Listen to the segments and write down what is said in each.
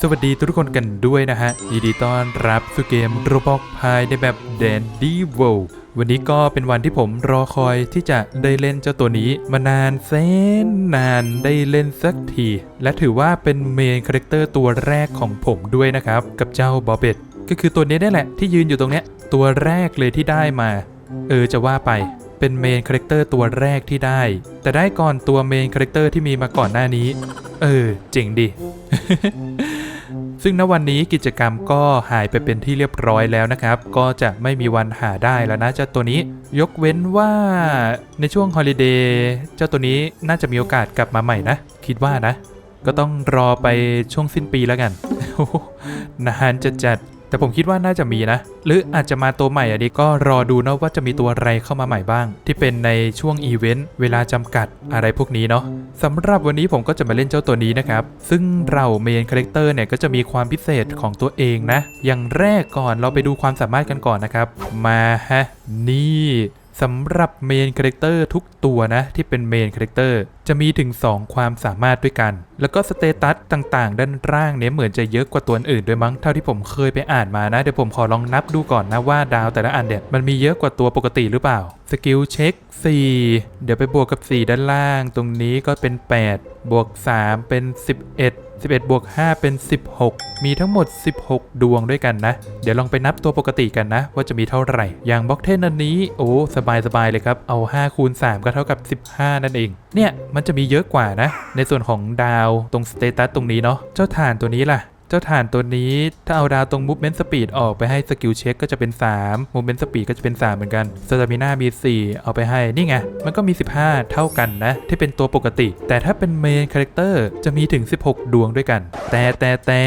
สวัสดีทุกคนกันด้วยนะฮะ ยินดีต้อนรับสู่เกมโรบอกพายในแบบแดนดี้เวลวันนี้ก็เป็นวันที่ผมรอคอยที่จะได้เล่นเจ้าตัวนี้ มานานแสนนานได้เล่นสักที และถือว่าเป็นเมนคาแรคเตอร์ตัวแรกของผมด้วยนะครับ กับเจ้าบอเบตก็คือตัวนี้ได้แหละที่ยืนอยู่ตรงเนี้ย ตัวแรกเลยที่ได้มา เออจะว่าไปเป็นเมนคาแรคเตอร์ตัวแรกที่ได้ แต่ได้ก่อนตัวเมนคาแรคเตอร์ที่มีมาก่อนหน้านี้ เออเจ๋งดี ซึ่งณวันนี้กิจกรรมก็หายไปเป็นที่เรียบร้อยแล้วนะครับ ก็จะไม่มีวันหาได้แล้วนะเจ้าตัวนี้ ยกเว้นว่าในช่วงฮอลิเดย์เจ้าตัวนี้น่าจะมีโอกาสกลับมาใหม่นะ คิดว่านะ ก็ต้องรอไปช่วงสิ้นปีแล้วกันอ้โหนานจะจัด แต่ผมคิดว่าน่าจะมีนะ หรืออาจจะมาตัวใหม่อันนี้ก็รอดูนะว่าจะมีตัวอะไรเข้ามาใหม่บ้าง ที่เป็นในช่วงอีเวนต์เวลาจำกัดอะไรพวกนี้เนาะสำหรับวันนี้ผมก็จะมาเล่นเจ้าตัวนี้นะครับ ซึ่งเราเมนคาแรคเตอร์เนี่ยก็จะมีความพิเศษของตัวเองนะ อย่างแรกก่อนเราไปดูความสามารถกันก่อนนะครับ มาฮะนี่ สำหรับเมนคาแรคเตอร์ทุกตัวนะ ที่เป็นเมนคาแรคเตอร์จะมีถึง 2 ความสามารถด้วยกัน แล้วก็สเตตัสต่างๆ ด้านล่างเนี่ยเหมือนจะเยอะกว่าตัวอื่นด้วยมั้งเท่าที่ผมเคยไปอ่านมานะ เดี๋ยวผมขอลองนับดูก่อนนะว่าดาวแต่ละอันเนี่ยมันมีเยอะกว่าตัวปกติหรือเปล่าสกิลเช็ค4 เดี๋ยวไปบวกกับ 4 ด้านล่าง ตรงนี้ก็เป็น 8 บวก 3 เป็น 11 11 บวก 5 เป็น 16 มีทั้งหมด 16 ดวงด้วยกันนะ เดี๋ยวลองไปนับตัวปกติกันนะ ว่าจะมีเท่าไหร่ อย่างบล็อกเทนอันนี้ โอ้สบายสบายเลยครับ เอา 5 คูณ 3 ก็เท่ากับ 15 นั่นเอง เนี่ย มันจะมีเยอะกว่านะ ในส่วนของดาวตรงสเตตัสตรงนี้เนาะ เจ้าฐานตัวนี้ล่ะ เจ้าฐานตัวนี้ถ้าเอาดาวตรง Movement Speed ออกไปให้สกิลเช็คก็จะเป็น 3 Movement Speed ก็จะเป็น 3 เหมือนกัน Stamina มี 4 เอาไปให้ นี่ไง มันก็มี 15 เท่ากันนะ ที่เป็นตัวปกติ แต่ถ้าเป็น Main Character จะมีถึง 16 ดวงด้วยกัน แต่แต่แต่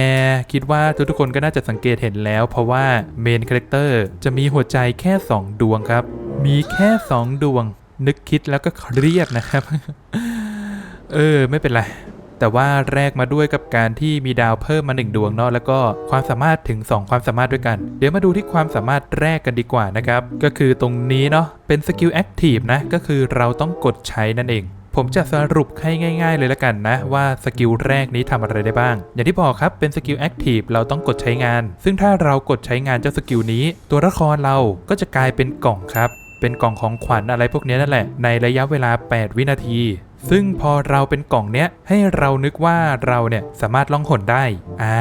คิดว่าทุกๆคนก็น่าจะสังเกตเห็นแล้ว เพราะว่า Main Character จะมีหัวใจแค่ 2 ดวงครับ มีแค่ 2 ดวง นึกคิดแล้วก็เครียดนะครับ เออ ไม่เป็นไร แต่ว่าแรกมาด้วยกับการที่มีดาวเพิ่มมา 1 ดวงเนาะแล้วก็ความสามารถถึง 2 ความสามารถด้วยกัน เดี๋ยวมาดูที่ความสามารถแรกกันดีกว่านะครับ ก็คือตรงนี้เนาะเป็นสกิลแอคทีฟนะก็คือเราต้องกดใช้นั่นเองผมจะสรุปให้ง่าย ๆ เลยละกันนะ ว่าสกิลแรกนี้ทำอะไรได้บ้าง อย่างที่บอกครับเป็นสกิลแอคทีฟเราต้องกดใช้งาน ซึ่งถ้าเรากดใช้งานเจ้าสกิลนี้ ตัวละครเราก็จะกลายเป็นกล่องครับ เป็นกล่องของขวัญอะไรพวกนี้นั่นแหละในระยะเวลา 8 วินาที ซึ่งพอเราเป็นกล่องเนี้ยให้เรานึกว่าเราเนี่ยสามารถล่องหนได้ อ่า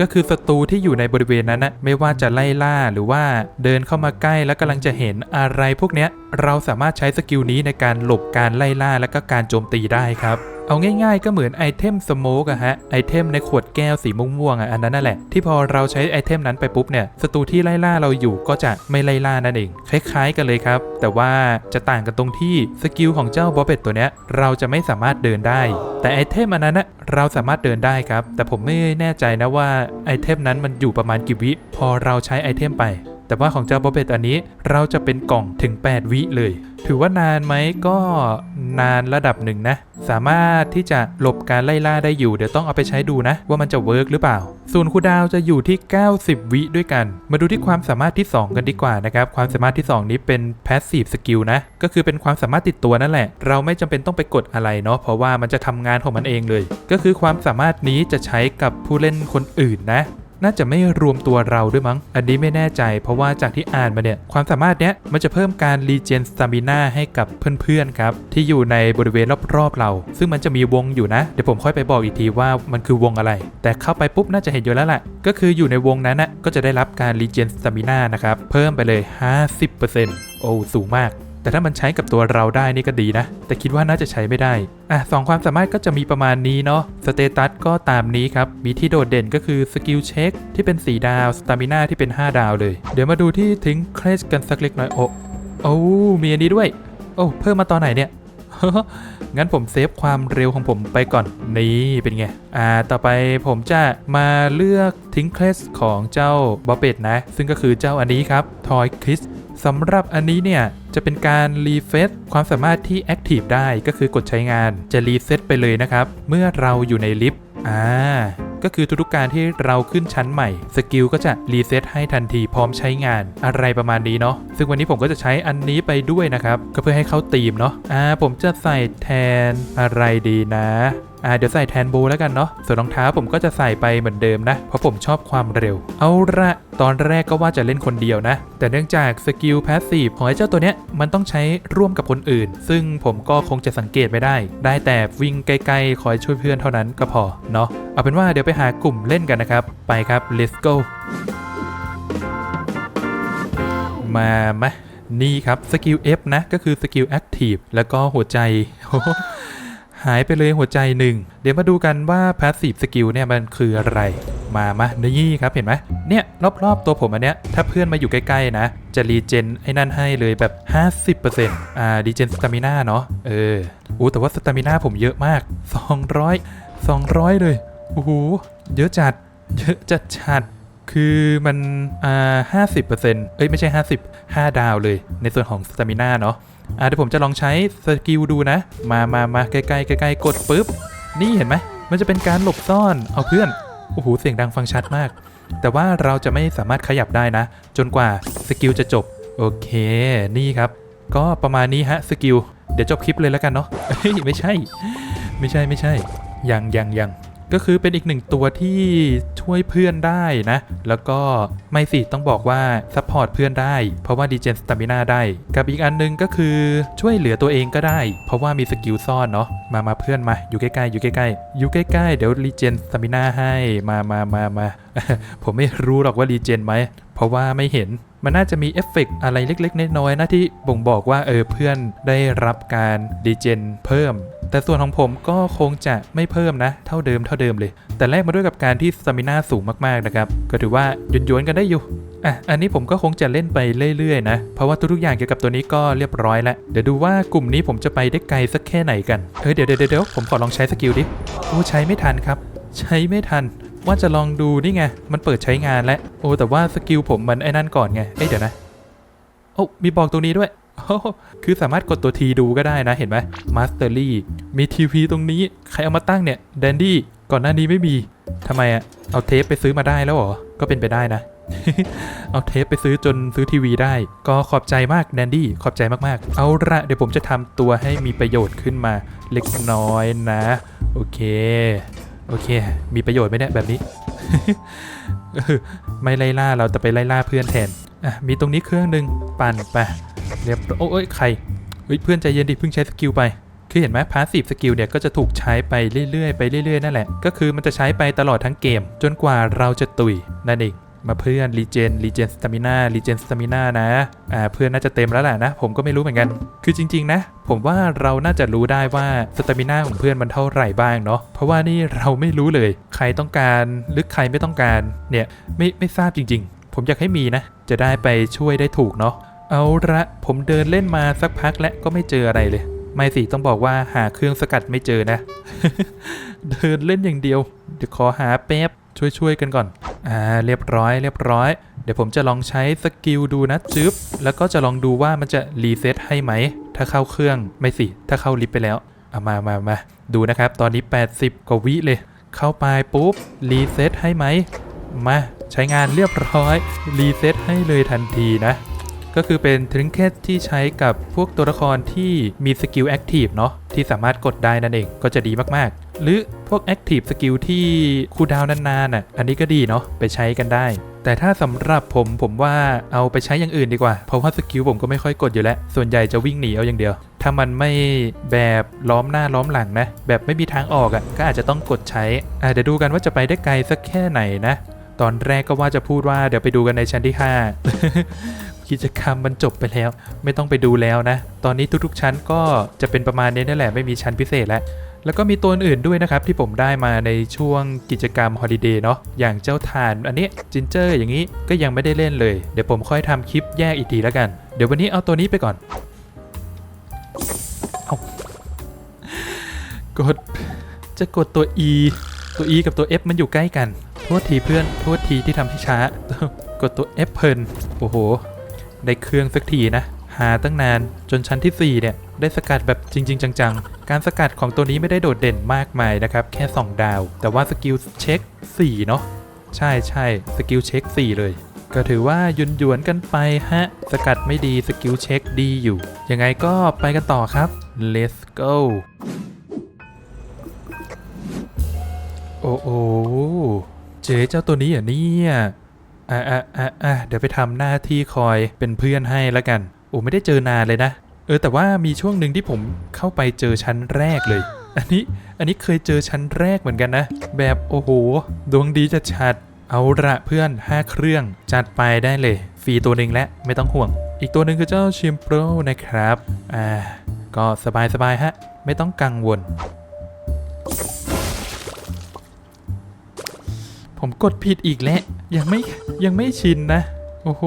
ก็คือศัตรูที่อยู่ในบริเวณนั้นนะไม่ว่าจะไล่ล่าหรือว่าเดินเข้ามาใกล้แล้วกำลังจะเห็นอะไรพวกเนี้ยเราสามารถใช้สกิลนี้ในการหลบการไล่ล่าและก็การโจมตีได้ครับ เอาง่ายๆก็เหมือนไอเทมสโมกอะฮะ ไอเทมในขวดแก้วสีม่วงๆอะอันนั้นนั่นแหละ ที่พอเราใช้ไอเทมนั้นไปปุ๊บเนี่ยศัตรูที่ไล่ล่าเราอยู่ก็จะไม่ไล่ล่านั่นเอง คล้ายๆกันเลยครับ แต่ว่าจะต่างกันตรงที่สกิลของเจ้าบอเบตตัวเนี้ยเราจะไม่สามารถเดินได้ แต่ไอเทมอันนั้นนะเราสามารถเดินได้ครับ แต่ผมไม่แน่ใจนะว่าไอเทมนั้นมันอยู่ประมาณกี่วิพอเราใช้ไอเทมไป แต่ว่าของเจ้าบอเบตอันนี้เราจะเป็นกล่องถึง 8 วิเลย ถือว่านานไหมก็นานระดับหนึ่งนะ สามารถที่จะหลบการไล่ล่าได้อยู่ เดี๋ยวต้องเอาไปใช้ดูนะ ว่ามันจะเวิร์กหรือเปล่า ส่วนคูดาวจะอยู่ที่ 90 วิด้วยกัน มาดูที่ความสามารถที่ 2 กันดีกว่านะครับ ความสามารถที่ 2 นี้เป็น passive skill นะ ก็คือเป็นความสามารถติดตัวนั่นแหละ เราไม่จำเป็นต้องไปกดอะไรเนาะเพราะว่ามันจะทำงานของมันเองเลย ก็คือความสามารถนี้จะใช้กับผู้เล่นคนอื่นนะ น่าจะไม่รวมตัวเราด้วยมั้ง อันนี้ไม่แน่ใจ เพราะว่าจากที่อ่านมาเนี่ย ความสามารถเนี้ยมันจะเพิ่มการรีเจนสตามิน่าให้กับเพื่อนๆครับ ที่อยู่ในบริเวณรอบๆเรา ซึ่งมันจะมีวงอยู่นะ เดี๋ยวผมค่อยไปบอกอีกทีว่ามันคือวงอะไร แต่เข้าไปปุ๊บน่าจะเห็นอยู่แล้วแหละก็คืออยู่ในวงนั้นนะก็จะได้รับการรีเจนสตามิน่านะครับ เพิ่มไปเลย 50%โอ้สูงมาก แต่ถ้ามันใช้กับตัวเราได้นี่ก็ดีนะ แต่คิดว่าน่าจะใช้ไม่ได้ อะสองความสามารถก็จะมีประมาณนี้เนาะ สเตตัสก็ตามนี้ครับ มีที่โดดเด่นก็คือสกิลเช็คที่เป็น 4 ดาว สตามิน่าที่เป็น 5 ดาวเลย เดี๋ยวมาดูที่ทิ้งเคลสกันสักเล็กน้อย โอ้โอ้มีอันนี้ด้วย โอ้เพิ่มมาตอนไหนเนี่ยงั้นผมเซฟความเร็วของผมไปก่อน นี่เป็นไง อ่า ต่อไปผมจะมาเลือกทิ้งเคลสของเจ้าบอเบตนะ ซึ่งก็คือเจ้าอันนี้ครับ ทอยคริส สำหรับอันนี้เนี่ย จะเป็นการรีเฟซความสามารถที่แอคทีฟได้ก็คือกดใช้งานจะรีเซ็ตไปเลยนะครับ เมื่อเราอยู่ในลิฟต์อ่าก็คือทุกๆการที่เราขึ้นชั้นใหม่ สกิลก็จะรีเซ็ตให้ทันทีพร้อมใช้งานอะไรประมาณนี้เนาะซึ่งวันนี้ผมก็จะใช้อันนี้ไปด้วยนะครับ ก็เพื่อให้เข้าตีมเนาะอ่าผมจะใส่แทนอะไรดีนะ อ่าเดี๋ยวใส่แทนโบแล้วกันเนาะส่วนรองเท้าผมก็จะใส่ไปเหมือนเดิมนะ เพราะผมชอบความเร็ว เอาละตอนแรกก็ว่าจะเล่นคนเดียวนะ แต่เนื่องจากสกิลพาสซีฟของไอ้เจ้าตัวเนี้ยมันต้องใช้ร่วมกับคนอื่น ซึ่งผมก็คงจะสังเกตไม่ได้ ได้แต่วิ่งใกลๆคอยช่วยเพื่อนเท่านั้นก็พอเนาะเอาเป็นว่าเดี๋ยวไปหากลุ่มเล่นกันนะครับ ไปครับ let's go มาไหมนี่ครับสกิล F นะ ก็คือสกิล Active แล้วก็หัวใจ หายไปเลยหัวใจหนึ่ง เดี๋ยวมาดูกันว่า Passive Skill เนี่ยมันคืออะไร มามานี่ครับเห็นไหมเนี่ยรอบๆตัวผมอันเนี้ยถ้าเพื่อนมาอยู่ใกล้ๆนะ จะรีเจนไอ้นั่นให้เลยแบบ 50%อ่ารีเจนสตามิน่าเนาะเอออู้แต่ว่าสตามิน่าผมเยอะมาก 200 200 เลยโอ้โหเยอะจัดเยอะจัดจัดคือมันอ่าห้าสิบเปอร์เซ็นต์เอ้ยไม่ใช่ห้าสิบห้าดาวเลย ในส่วนของสตามิน่าเนาะ อ่าเดี๋ยวผมจะลองใช้สกิลดูนะ มามามาใกล้ๆใกล้ๆกดปุ๊บ นี่เห็นไหม มันจะเป็นการหลบซ่อน เอาเพื่อน โอ้โห เสียงดังฟังชัดมาก แต่ว่าเราจะไม่สามารถขยับได้นะ จนกว่าสกิลจะจบ โอเค นี่ครับ ก็ประมาณนี้ฮะสกิล เดี๋ยวจบคลิปเลยแล้วกันเนาะเฮ้ยไม่ใช่ ไม่ใช่ไม่ใช่ ยังยังยัง ก็คือเป็นอีกหนึ่งตัวที่ช่วยเพื่อนได้นะ แล้วก็ไม่สิต้องบอกว่าซัพพอร์ตเพื่อนได้ เพราะว่าดีเจนสตามินาได้ กับอีกอันหนึงก็คือช่วยเหลือตัวเองก็ได้ เพราะว่ามีสกิลซ่อนเนาะมามาเพื่อนมา อยู่ใกล้ๆอยู่ใกล้ๆอยู่ใกล้ๆเดี๋ยวรีเจนสตามินาให้มามามามาผมไม่รู้หรอกว่ารีเจนไหมเพราะว่าไม่เห็นมันน่าจะมีเอฟเฟกต์อะไรเล็กๆน้อยๆนะที่บ่งบอกว่าเออเพื่อนได้รับการดีเจนเพิ่ม แต่ส่วนของผมก็คงจะไม่เพิ่มนะ เท่าเดิมเท่าเดิมเลย แต่แลกมาด้วยกับการที่สตามิน่าสูงมากๆนะครับ ก็ถือว่าหยวนๆกันได้อยู่ อะ อันนี้ผมก็คงจะเล่นไปเรื่อยๆนะ เพราะว่าทุกๆอย่างเกี่ยวกับตัวนี้ก็เรียบร้อยแล้ว เดี๋ยวดูว่ากลุ่มนี้ผมจะไปได้ไกลสักแค่ไหนกันเฮ้ยเดี๋ยวเดี๋ยวเดี๋ยวผมขอลองใช้สกิลดิ โอ้ใช้ไม่ทันครับ ใช้ไม่ทัน ว่าจะลองดูนี่ไง มันเปิดใช้งานแล้ว โอ้แต่ว่าสกิลผมมันไอ้นั่นก่อนไง เอ้ยเดี๋ยวนะ โอ้มีบอกตรงนี้ด้วย คือสามารถกดตัวทีดูก็ได้นะเห็นไหม Mastery มีทีวีตรงนี้ ใครเอามาตั้งเนี่ยแดนดี้ก่อนหน้านี้ไม่มีทำไมอะเอาเทปไปซื้อมาได้แล้วเหรอ ก็เป็นไปได้นะ เอาเทปไปซื้อจนซื้อทีวีได้ ก็ขอบใจมากแดนดี้ขอบใจมากๆ เอาละเดี๋ยวผมจะทำตัวให้มีประโยชน์ขึ้นมาเล็กน้อยนะ โอเค โอเค มีประโยชน์ไหมเนี่ยแบบนี้ ไม่ไล่ล่าเราแต่ไปไล่ล่าเพื่อนแทนอะมีตรงนี้เครื่องหนึ่งปั่นไป เรียบโอ้ยใครเฮ้ยเพื่อนใจเย็นดิเพิ่งใช้สกิลไป คือเห็นไหมพาสซีฟสกิลเนี่ยก็จะถูกใช้ไปเรื่อยๆไปเรื่อยๆนั่นแหละ ก็คือมันจะใช้ไปตลอดทั้งเกม จนกว่าเราจะตุยนั่นเองมาเพื่อนรีเจนรีเจนสตามินารีเจนสตามินานะอ่าเพื่อนน่าจะเต็มแล้วแหละนะ ผมก็ไม่รู้เหมือนกัน คือจริง ๆ นะ ผมว่าเราน่าจะรู้ได้ว่าสตามินาของเพื่อนมันเท่าไหร่บ้างเนาะเพราะว่านี่เราไม่รู้เลย ใครต้องการหรือใครไม่ต้องการเนี่ยไม่ไม่ทราบจริง ๆ ผมอยากให้มีนะ จะได้ไปช่วยได้ถูกเนาะ เอาละผมเดินเล่นมาสักพักและก็ไม่เจออะไรเลย ไม่สิต้องบอกว่าหาเครื่องสกัดไม่เจอนะ เดินเล่นอย่างเดียว เดี๋ยวขอหาแป๊บช่วยๆกันก่อน อ่า เรียบร้อย เรียบร้อย เดี๋ยวผมจะลองใช้สกิลดูนะจึ๊บ แล้วก็จะลองดูว่ามันจะรีเซ็ตให้ไหม ถ้าเข้าเครื่อง ไม่สิ ถ้าเข้าลิฟต์ไปแล้วเอามามามาดูนะครับ ตอนนี้ 80 กว่าวิเลย เข้าไปปุ๊บ รีเซ็ตให้ไหม มา ใช้งานเรียบร้อย รีเซ็ตให้เลยทันทีนะ ก็คือเป็นทริงเกตที่ใช้กับพวกตัวละครที่มีสกิลแอคทีฟเนาะที่สามารถกดได้นั่นเองก็จะดีมากๆ หรือพวกแอคทีฟสกิลที่คูดาวน์นานๆน่ะอันนี้ก็ดีเนาะไปใช้กันได้ แต่ถ้าสำหรับผมผมว่าเอาไปใช้อย่างอื่นดีกว่า เพราะว่าสกิลผมก็ไม่ค่อยกดอยู่แล้ว ส่วนใหญ่จะวิ่งหนีเอาอย่างเดียว ถ้ามันไม่แบบล้อมหน้าล้อมหลังนะ แบบไม่มีทางออกอะ่ะก็อาจจะต้องกดใช้อะเดี๋ยวดูกันว่าจะไปได้ไกลสักแค่ไหนนะตอนแรกก็ว่าจะพูดว่าเดี๋ยวไปดูกันในชั้นที่ 5 กิจกรรมมันจบไปแล้ว ไม่ต้องไปดูแล้วนะ ตอนนี้ทุกๆชั้นก็จะเป็นประมาณนี้นั่นแหละไม่มีชั้นพิเศษแล้วแล้วก็มีตัวอื่นด้วยนะครับ ที่ผมได้มาในช่วงกิจกรรมฮอลิเดย์เนาะอย่างเจ้าทานอันนี้จินเจอร์อย่างนี้ก็ยังไม่ได้เล่นเลย เดี๋ยวผมค่อยทำคลิปแยกอีกทีแล้วกัน เดี๋ยววันนี้เอาตัวนี้ไปก่อนเอากดจะกดตัว E ตัว E กับตัว F มันอยู่ใกล้กัน โทษทีเพื่อน โทษทีที่ทำให้ช้า กดตัว F เพลินโอ้โห ได้เครื่องสักทีนะ หาตั้งนานจนชั้นที่ 4 เนี่ย ได้สกัดแบบจริง ๆ จัง ๆ การสกัดของตัวนี้ไม่ได้โดดเด่นมากมายนะครับ แค่ 2 ดาว แต่ว่าสกิลเช็ค 4 เนาะใช่ใช่สกิลเช็ค 4 เลย ก็ถือว่ายุนหยวนๆกันไปฮะ สกัดไม่ดีสกิลเช็คดีอยู่ ยังไงก็ไปกันต่อครับ let's go โอ้โอ้เจ๊เจ้าตัวนี้อะเนี่ย อะอะอะอะเดี๋ยวไปทำหน้าที่คอยเป็นเพื่อนให้แล้วกัน โอ้ไม่ได้เจอนานเลยนะ เออแต่ว่ามีช่วงหนึ่งที่ผมเข้าไปเจอชั้นแรกเลย อันนี้อันนี้เคยเจอชั้นแรกเหมือนกันนะ แบบโอ้โห ดวงดีจะชัด เอาละเพื่อน5เครื่องจัดไปได้เลย ฟรีตัวหนึ่งและไม่ต้องห่วง อีกตัวหนึ่งคือเจ้าชิมโปรนะครับ อ่าก็สบายสบายๆฮะ ไม่ต้องกังวล ผมกดผิดอีกแล้วยังไม่ยังไม่ชินนะ โอ้โห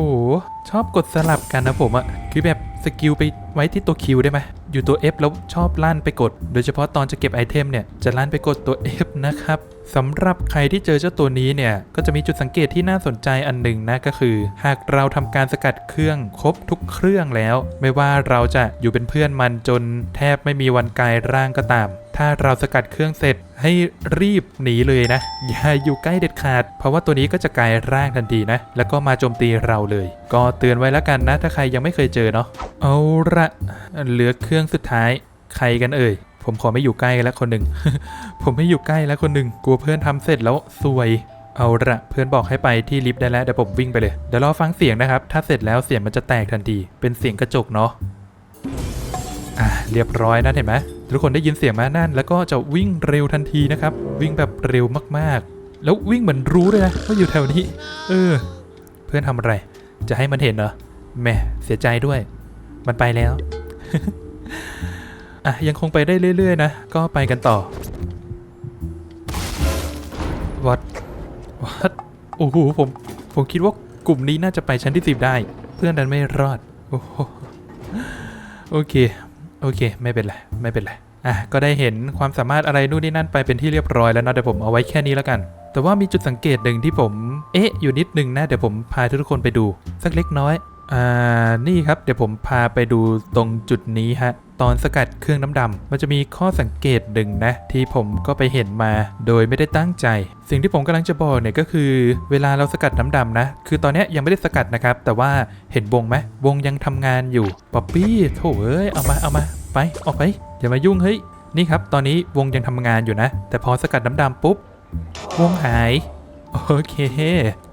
ชอบกดสลับกันนะผมอะคือแบบสกิลไปไว้ที่ตัว Q ได้ไหมอยู่ตัว F แล้วชอบลั่นไปกด โดยเฉพาะตอนจะเก็บไอเทมเนี่ย จะลั่นไปกดตัว F นะครับสำหรับใครที่เจอเจ้าตัวนี้เนี่ย ก็จะมีจุดสังเกตที่น่าสนใจอันหนึ่งนะก็คือ หากเราทำการสกัดเครื่องครบทุกเครื่องแล้ว ไม่ว่าเราจะอยู่เป็นเพื่อนมันจนแทบไม่มีวันกายร่างก็ตาม ถ้าเราสกัดเครื่องเสร็จให้รีบหนีเลยนะ อย่าอยู่ใกล้เด็ดขาด เพราะว่าตัวนี้ก็จะกลายร่างทันทีนะ แล้วก็มาโจมตีเราเลย ก็เตือนไว้แล้วกันนะ ถ้าใครยังไม่เคยเจอเนาะเอาละเหลือเครื่องสุดท้ายใครกันเอ่ยผมขอไม่อยู่ใกล้แล้วคนหนึ่ง ผมไม่อยู่ใกล้แล้วคนหนึ่งกลัวเพื่อนทำเสร็จแล้วซวย เอาละเพื่อนบอกให้ไปที่ลิฟต์ได้แล้วเดี๋ยวผมวิ่งไปเลย เดี๋ยวรอฟังเสียงนะครับ ถ้าเสร็จแล้วเสียงมันจะแตกทันที เป็นเสียงกระจกเนาะ อะเรียบร้อยนะเห็นไหม ทุกคนได้ยินเสียงมานั่น แล้วก็จะวิ่งเร็วทันทีนะครับ วิ่งแบบเร็วมากๆ แล้ววิ่งเหมือนรู้เลยนะว่าอยู่แถวนี้ เออ เพื่อนทำอะไร จะให้มันเห็นเหรอแหม่เสียใจด้วย มันไปแล้วอะยังคงไปได้เรื่อย ๆ นะ ก็ไปกันต่อวัดวัดโอ้โหผม ผมคิดว่ากลุ่มนี้น่าจะไปชั้นที่สิบได้ เพื่อนดันไม่รอด โอ้โหโอเค โอเค ไม่เป็นไร ไม่เป็นไร อะ ก็ได้เห็นความสามารถอะไรนู่นนี่นั่นไปเป็นที่เรียบร้อยแล้วนะเดี๋ยวผมเอาไว้แค่นี้แล้วกัน แต่ว่ามีจุดสังเกตหนึ่งที่ผม เอ๊ะ อยู่นิดนึงนะ เดี๋ยวผมพาทุกคนไปดู สักเล็กน้อย อ่า นี่ครับ เดี๋ยวผมพาไปดูตรงจุดนี้ฮะ ตอนสกัดเครื่องน้ำดำ มันจะมีข้อสังเกตหนึ่งนะ ที่ผมก็ไปเห็นมา โดยไม่ได้ตั้งใจ สิ่งที่ผมกำลังจะบอกเนี่ยก็คือ เวลาเราสกัดน้ำดำนะ คือตอนนี้ยยังไม่ได้สกัดนะครับ แต่ว่าเห็นวงไหมวงยังทำงานอยู่ ป๊อปปี้โถเอ้ย เอามา เอามา ไป ออกไป อย่ามายุ่งเฮ้ย นี่ครับ ตอนนี้วงยังทำงานอยู่นะ แต่พอสกัดน้ำดำปุ๊บ วงหาย โอเค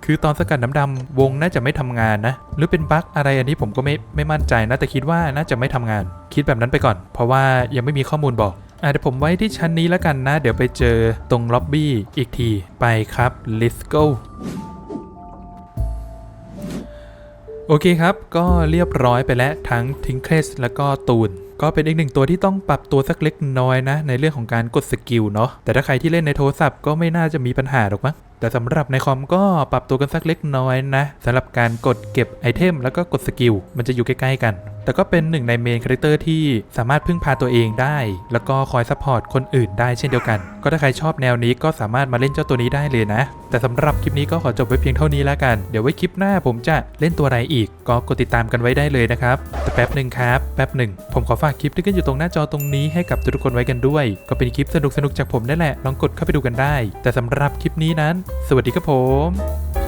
คือตอนสกัดน้ำดำวงน่าจะไม่ทำงานนะ หรือเป็นบั๊กอะไรอันนี้ผมก็ไม่ไม่มั่นใจนะ แต่คิดว่าน่าจะไม่ทำงาน คิดแบบนั้นไปก่อน เพราะว่ายังไม่มีข้อมูลบอกอะเดี๋ยวผมไว้ที่ชั้นนี้แล้วกันนะ เดี๋ยวไปเจอตรงล็อบบี้อีกที ไปครับ let's go โอเคครับ ก็เรียบร้อยไปแล้วทั้งทิงเคสแล้วก็ตูน ก็เป็นอีกหนึ่งตัวที่ต้องปรับตัวสักเล็กน้อยนะ ในเรื่องของการกดสกิลเนาะ แต่ถ้าใครที่เล่นในโทรศัพท์ก็ไม่น่าจะมีปัญหาหรอกมั้ง แต่สำหรับในคอมก็ปรับตัวกันสักเล็กน้อยนะสำหรับการกดเก็บไอเทมแล้วก็กดสกิลมันจะอยู่ใกล้ๆกัน แต่ก็เป็นหนึ่งในเมนคาแรคเตอร์ที่สามารถพึ่งพาตัวเองได้ แล้วก็คอยซัพพอร์ตคนอื่นได้เช่นเดียวกัน ก็ถ้าใครชอบแนวนี้ก็สามารถมาเล่นเจ้าตัวนี้ได้เลยนะ แต่สำหรับคลิปนี้ก็ขอจบไว้เพียงเท่านี้แล้วกัน เดี๋ยวไว้คลิปหน้าผมจะเล่นตัวอะไรอีก ก็กดติดตามกันไว้ได้เลยนะครับ แต่แป๊บหนึ่งครับแป๊บหนึ่งผมขอฝากคลิปที่ขึ้นอยู่ตรงหน้าจอตรงนี้ให้กับทุกคนไว้กันด้วย ก็เป็นคลิปสนุกๆจากผมนั่นแหละลองกดเข้าไปดูกันได้ แต่สำหรับคลิปนี้นั้น สวัสดีครับผม